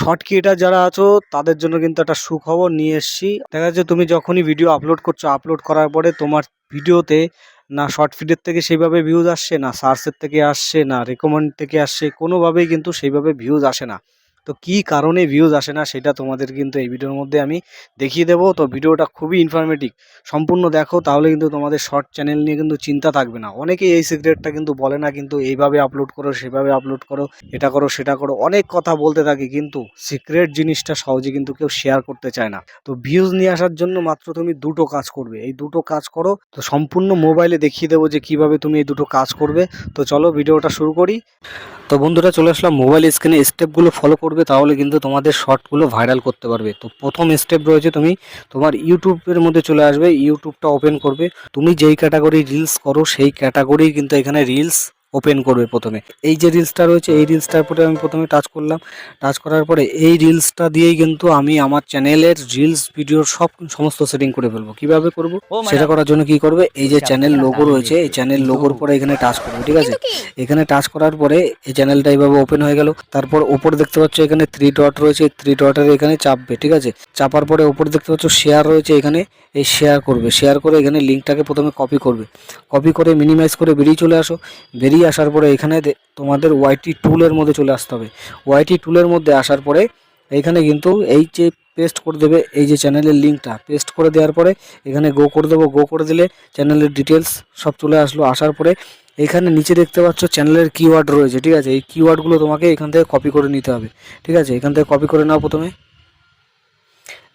Short creator যারা আছো, তাদের জন্য কিন্তু একটা সুখবর নিয়ে এসেছি। দেখা যাচ্ছে তুমি যখনই ভিডিও আপলোড করছ আপলোড করার পরে তোমার ভিডিওতে না শর্ট ফিডের থেকে সেইভাবে ভিউজ আসছে, না সার্চের থেকে আসছে, না রেকমেন্ড থেকে আসছে, কোনোভাবেই কিন্তু সেইভাবে ভিউজ আসে না। তো কী কারণে ভিউজ আসে না সেটা তোমাদের কিন্তু এই ভিডিওর মধ্যে আমি দেখিয়ে দেবো। তো ভিডিওটা খুবই ইনফরমেটিভ সম্পূর্ণ দেখো, তাহলে কিন্তু তোমাদের শর্ট চ্যানেল নিয়ে কিন্তু চিন্তা থাকবে না। অনেকেই এই সিক্রেটটা কিন্তু বলে না, কিন্তু এইভাবে আপলোড করো, সেভাবে আপলোড করো, এটা করো, সেটা করো, অনেক কথা বলতে থাকে, কিন্তু সিক্রেট জিনিসটা সহজে কিন্তু কেউ শেয়ার করতে চায় না। তো ভিউজ নিয়ে আসার জন্য মাত্র তুমি দুটো কাজ করবে। এই দুটো কাজ করো, তো সম্পূর্ণ মোবাইলে দেখিয়ে দেবো যে কীভাবে তুমি এই দুটো কাজ করবে। তো চলো ভিডিওটা শুরু করি। তো বন্ধুরা চলে আসলাম মোবাইল স্ক্রিনে স্টেপগুলো ফলো করবে তাহলে কিন্তু তোমাদের শর্টগুলো ভাইরাল করতে পারবে। তো প্রথম স্টেপ রয়েছে তুমি তোমার ইউটিউবের মধ্যে চলে আসবে ইউটিউবটা ওপেন করবে। তুমি যেই ক্যাটাগরি রিলস করো, সেই ক্যাটাগরি কিন্তু এখানে রিলস ওপেন করবে প্রথমে। এই যে রিলসটা রয়েছে এই রিলসটার উপরে আমি প্রথমে টাচ করলাম। টাচ করার পরে এই রিলসটা দিয়েই কিন্তু আমি আমার চ্যানেলের রিলস ভিডিওর সব সমস্ত সেটিং করে ফেলব। কীভাবে করব? সেটা করার জন্য কি করবে? এই যে চ্যানেল লোগো রয়েছে এই চ্যানেল লোগোর পরে এখানে টাচ করবে ঠিক আছে? এখানে টাচ করার পরে এই চ্যানেলটা এইভাবে ওপেন হয়ে গেল। তারপর ওপর দেখতে পাচ্ছ এখানে থ্রি ডট রয়েছে থ্রি ডটের এখানে চাপবে ঠিক আছে? চাপার পরে ওপর দেখতে পাচ্ছ শেয়ার রয়েছে এখানে এই শেয়ার করবে। শেয়ার করে এখানে লিঙ্কটাকে প্রথমে কপি করবে। কপি করে মিনিমাইজ করে বেরিয়ে চলে আসো। বেরিয়ে আসার পরে এখানে তোমাদের ওয়াইটি টুলের মধ্যে চলে আসতে হবে। ওয়াইটি টুলের মধ্যে আসার পরে এইখানে কিন্তু এই যে পেস্ট করে দেবে, এই যে চ্যানেলের লিঙ্কটা পেস্ট করে দেওয়ার পরে এখানে গো করে দেবো। গো করে দিলে চ্যানেলের ডিটেলস সব চলে আসলো। আসার পরে এখানে নিচে দেখতে পাচ্ছ চ্যানেলের কিওয়ার্ড রয়েছে, ঠিক আছে? এই কিওয়ার্ডগুলো তোমাকে এখান থেকে কপি করে নিতে হবে, ঠিক আছে? এখান থেকে কপি করে নাও প্রথমে।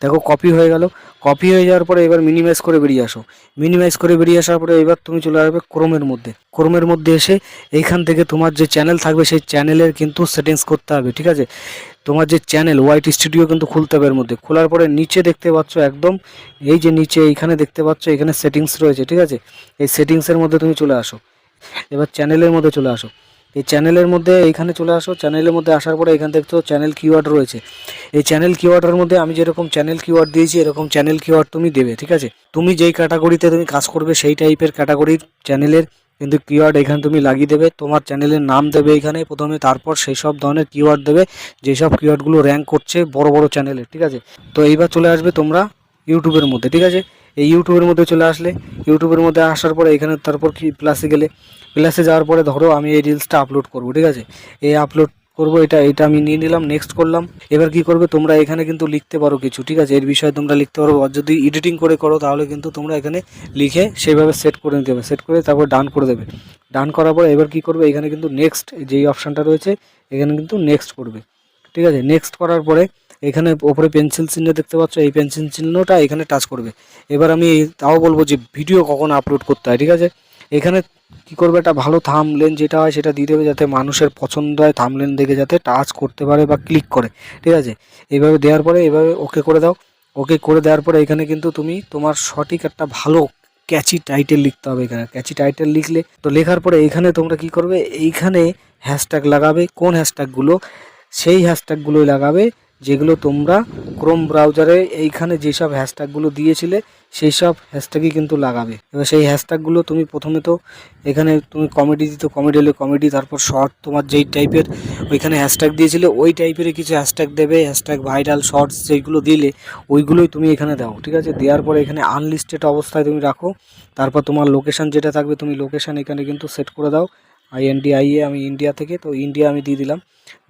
দেখো কপি হয়ে গেল। কপি হয়ে যাওয়ার পরে এবার মিনিমাইজ করে বেরিয়ে আসো। মিনিমাইজ করে বেরিয়ে আসার পরে এবার তুমি চলে আসবে ক্রোমের মধ্যে। ক্রোমের মধ্যে এসে এইখান থেকে তোমার যে চ্যানেল থাকবে, সেই চ্যানেলের কিন্তু সেটিংস করতে হবে, ঠিক আছে? তোমার যে চ্যানেল হোয়াইট স্টুডিও কিন্তু খুলতে হবে এর মধ্যে। খোলার পরে নিচে দেখতে পাচ্ছ একদম, এই যে নিচে এইখানে দেখতে পাচ্ছ এখানে সেটিংস রয়েছে, ঠিক আছে? এই সেটিংসের মধ্যে তুমি চলে আসো। এবার চ্যানেলের মধ্যে চলে আসো। এই চ্যানেলের মধ্যে এইখানে চলে আসো। চ্যানেলের মধ্যে আসার পরে এখান থেকে তো চ্যানেল কিওয়ার্ড রয়েছে। এই চ্যানেল কিওয়ার্ডের মধ্যে আমি যেরকম চ্যানেল কিওয়ার্ড দিয়েছি, এরকম চ্যানেল কিওয়ার্ড তুমি দেবে, ঠিক আছে? তুমি যেই ক্যাটাগরিতে তুমি কাজ করবে, সেই টাইপের ক্যাটাগরির চ্যানেলের কিন্তু কিওয়ার্ড এখানে তুমি লাগিয়ে দেবে। তোমার চ্যানেলের নাম দেবে এখানে প্রথমে, তারপর সেই সব ধরনের কিওয়ার্ড দেবে। যেসব কিওয়ার্ডগুলো র্যাঙ্ক করছে বড় বড় চ্যানেলে ঠিক আছে? তো এইবার চলে আসবে তোমরা ইউটিউবের মধ্যে, ঠিক আছে? এই ইউটিউবের মধ্যে চলে আসলে। ইউটিউবের মধ্যে আসার পরে এখানে তারপর কি প্লাসে গেলে? প্লাসে যাওয়ার পরে ধরো আমি এই রিলসটা আপলোড করব, ঠিক আছে? এই আপলোড করব, এটা এটা আমি নিয়ে নিলাম নেক্সট করলাম। এবার কি করবে? তোমরা এখানে কিন্তু লিখতে পারো কিছু, ঠিক আছে? এর বিষয়ে তোমরা লিখতে পারো। আর যদি এডিটিং করে করো, তাহলে কিন্তু তোমরা এখানে লিখে সেইভাবে সেট করে নিতে হবে। সেট করে তারপর ডান করে দেবে। ডান করার পরে এবার কি করবে? এখানে কিন্তু নেক্সট যেই অপশানটা রয়েছে, এখানে কিন্তু নেক্সট করবে। ঠিক আছে? নেক্সট করার পরে এখানে ওপরে পেন্সিল চিহ্ন দেখতে পাচ্ছ, এই পেন্সিল চিহ্নটা এখানে টাচ করবে। এবার আমি তাও বলব যে ভিডিও কখন আপলোড করতে হয়, ঠিক আছে? এখানে কি করবে, একটা ভালো থামলেন যেটা হয় সেটা দিয়ে দেবে যাতে মানুষের পছন্দ হয় থামলেন দেখে যাতে টাচ করতে পারে বা ক্লিক করে, ঠিক আছে? এইভাবে দেওয়ার পরে এভাবে ওকে করে দাও। ওকে করে দেওয়ার পরে এখানে কিন্তু তুমি তোমার সঠিক একটা ভালো ক্যাচি টাইটেল লিখতে হবে এখানে। ক্যাচি টাইটেল লিখলে তো লেখার পরে এইখানে তোমরা কি করবে, এইখানে হ্যাশট্যাগ লাগাবে। কোন হ্যাশট্যাগুলো সেই হ্যাশট্যাগুলোই লাগাবে যেগুলো তোমরা ক্রোম ব্রাউজারে এইখানে যেসব হ্যাশট্যাগুলো দিয়েছিলে সেই সব হ্যাশট্যাগই কিন্তু লাগাবে। এবার সেই হ্যাশট্যাগুলো তুমি প্রথমে তো এখানে তুমি কমেডি দিতে কমেডি হলে কমেডি তারপর শর্ট তোমার যেই টাইপের ওইখানে হ্যাশট্যাগ দিয়েছিলে, ওই টাইপের কিছু হ্যাশট্যাগ দেবে হ্যাশট্যাগ ভাইরাল শর্টস যেগুলো দিলে, ওইগুলোই তুমি এখানে দাও, ঠিক আছে? দেওয়ার পরে এখানে আনলিস্টেড অবস্থায় তুমি রাখো, তারপর তোমার লোকেশান যেটা থাকবে, তুমি লোকেশান এখানে কিন্তু সেট করে দাও। আইএনডিআই এ আমি ইন্ডিয়া থেকে, তো ইন্ডিয়া আমি দিয়ে দিলাম।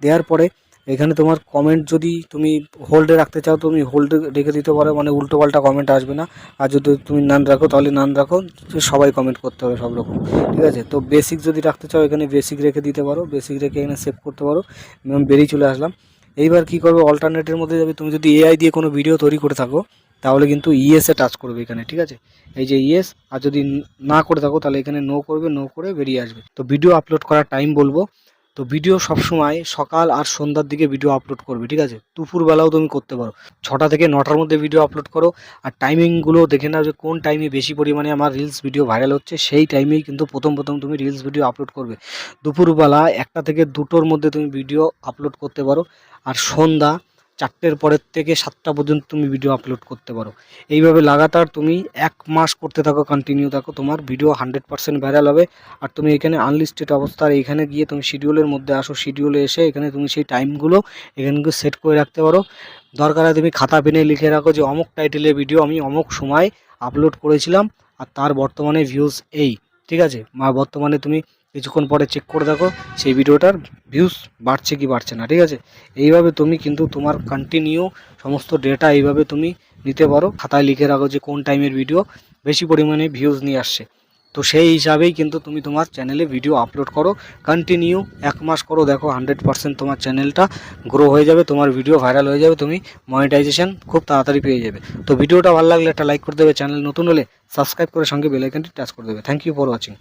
দেওয়ার পরে এখানে তোমার কমেন্ট যদি তুমি হোল্ডে রাখতে চাও, তুমি হোল্ডে রেখে দিতে পারো মানে উল্টো পাল্টা কমেন্ট আসবে না। আর যদি তুমি নান রাখো, তাহলে নান রাখো। সবাই কমেন্ট করতে হবে সব রকম, ঠিক আছে? তো বেসিক যদি রাখতে চাও, এখানে বেসিক রেখে দিতে পারো বেসিক রেখে এখানে সেভ করতে পারো। এবং বেরিয়ে চলে আসলাম। এইবার কি করবে? অল্টারনেটের মধ্যে যাবে। তুমি যদি এআই দিয়ে কোনো ভিডিও তৈরি করে থাকো, তাহলে কিন্তু ইএসএ টাচ করবে এখানে, ঠিক আছে? এই যে ইএস আর যদি না করে থাকো, তাহলে এখানে নো করবে নো করে বেরিয়ে আসবে। তো ভিডিও আপলোড করার টাইম বলব। তো ভিডিও সবসময় সকাল আর সন্ধ্যার দিকে ভিডিও আপলোড করবে, ঠিক আছে? দুপুরবেলাও তুমি করতে পারো। ছটা থেকে নটার মধ্যে ভিডিও আপলোড করো আর টাইমিংগুলো দেখে নাও যে কোন টাইমে বেশি পরিমাণে আমার রিলস ভিডিও ভাইরাল হচ্ছে, সেই টাইমেই কিন্তু প্রথম প্রথম তুমি রিলস ভিডিও আপলোড করবে। দুপুরবেলা একটা থেকে দুটোর মধ্যে তুমি ভিডিও আপলোড করতে পারো। আর সন্ধ্যা চারটের পরের থেকে সাতটা পর্যন্ত তুমি ভিডিও আপলোড করতে পারো। এইভাবে লাগাতার তুমি এক মাস করতে থাকো কন্টিনিউ থাকো, তোমার ভিডিও হান্ড্রেড পার্সেন্ট ভাইরাল হবে। আর তুমি এখানে আনলিস্টেড অবস্থার এখানে গিয়ে তুমি শিডিউলের মধ্যে আসো শিডিউলে এসে এখানে তুমি সেই টাইমগুলো এখানে সেট করে রাখতে পারো। দরকার হয় তুমি খাতা, পেনে লিখে রাখো যে অমুক টাইটেলের ভিডিও আমি অমুক সময় আপলোড করেছিলাম, আর তার বর্তমানে ভিউজ এই, ঠিক আছে? বর্তমানে তুমি কিছুক্ষণ পরে চেক করে দেখো, সেই ভিডিওটার ভিউজ বাড়ছে কি বাড়ছে না, ঠিক আছে? এইভাবে তুমি কিন্তু তোমার কন্টিনিউ সমস্ত ডেটা এইভাবে তুমি নিতে পারো। খাতায় লিখে রাখো যে কোন টাইমের ভিডিও বেশি পরিমাণে ভিউজ নিয়ে আসছে। তো সেই হিসাবেই কিন্তু তুমি তোমার চ্যানেলে ভিডিও আপলোড করো। কন্টিনিউ এক মাস করো, দেখো হান্ড্রেড পার্সেন্ট তোমার চ্যানেলটা গ্রো হয়ে যাবে, তোমার ভিডিও ভাইরাল হয়ে যাবে, তুমি মনিটাইজেশন খুব তাড়াতাড়ি পেয়ে যাবে। তো ভিডিওটা ভালো লাগলে একটা লাইক করে দেবে চ্যানেল নতুন হলে সাবস্ক্রাইব করে সঙ্গে বেলাইকনটি টাচ করে দেবে। Thank you for watching